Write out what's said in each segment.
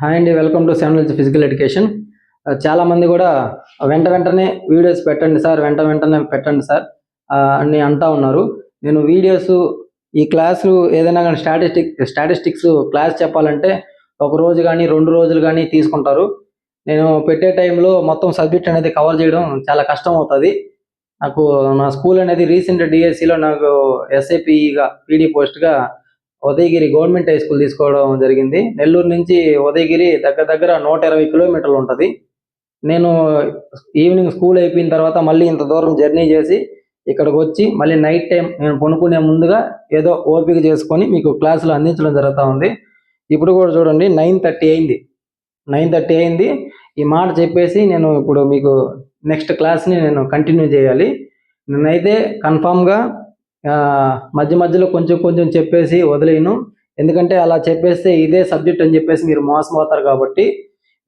Hi అండి welcome to seven physical education చాలా మంది కూడా uh, వెంట వెంటనే వీడియోస్ పెట్టండి సార్ వెంట వెంటనే పెట్టండి సార్ uh, అని అంటా ఉన్నారు. నేను వీడియోస్ ఈ క్లాసులు ఏదైనా కానీ స్టాటిస్టిక్ స్టాటిస్టిక్స్ క్లాస్ చెప్పాలంటే ఒక రోజు కానీ రెండు రోజులు కానీ తీసుకుంటారు. నేను పెట్టే టైంలో మొత్తం సబ్జెక్ట్ అనేది కవర్ చేయడం చాలా కష్టం అవుతుంది. నాకు నా స్కూల్ అనేది రీసెంట్ డిఎస్సిలో నాకు ఎస్ఐపిగా పీడీ పోస్ట్గా ఉదయగిరి గవర్నమెంట్ హై స్కూల్ తీసుకోవడం జరిగింది. నెల్లూరు నుంచి ఉదయగిరి దగ్గర దగ్గర నూట ఇరవై కిలోమీటర్లు ఉంటుంది. నేను ఈవినింగ్ స్కూల్ అయిపోయిన తర్వాత మళ్ళీ ఇంత దూరం జర్నీ చేసి ఇక్కడికి వచ్చి మళ్ళీ నైట్ టైం నేను కొనుక్కునే ముందుగా ఏదో ఓపిక చేసుకొని మీకు క్లాసులు అందించడం జరుగుతూ ఉంది. ఇప్పుడు కూడా చూడండి నైన్ థర్టీ అయింది. నైన్ థర్టీ అయింది. ఈ మాట చెప్పేసి నేను ఇప్పుడు మీకు నెక్స్ట్ క్లాస్ని నేను కంటిన్యూ చేయాలి. నేనైతే కన్ఫామ్గా మధ్య మధ్యలో కొంచెం కొంచెం చెప్పేసి వదిలేను. ఎందుకంటే అలా చెప్పేస్తే ఇదే సబ్జెక్ట్ అని చెప్పేసి మీరు మోసమవుతారు కాబట్టి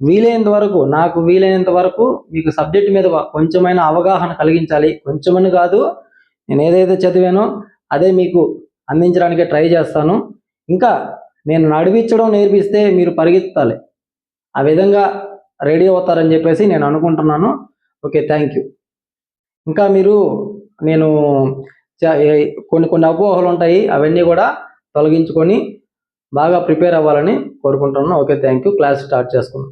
వీలైనంత వరకు నాకు వీలైనంత వరకు మీకు సబ్జెక్ట్ మీద కొంచెమైన అవగాహన కలిగించాలి. కొంచెమని కాదు నేను ఏదైతే చదివానో అదే మీకు అందించడానికి ట్రై చేస్తాను. ఇంకా నేను నడిపించడం నేర్పిస్తే మీరు పరిగెత్తాలి ఆ విధంగా రెడీ అవుతారని చెప్పేసి నేను అనుకుంటున్నాను. Okay thank you. ఇంకా మీరు నేను కొన్ని కొన్ని అపోహలు ఉంటాయి. అవన్నీ కూడా తొలగించుకొని బాగా ప్రిపేర్ అవ్వాలని కోరుకుంటున్నాను. Okay thank you class start చేసుకున్నాం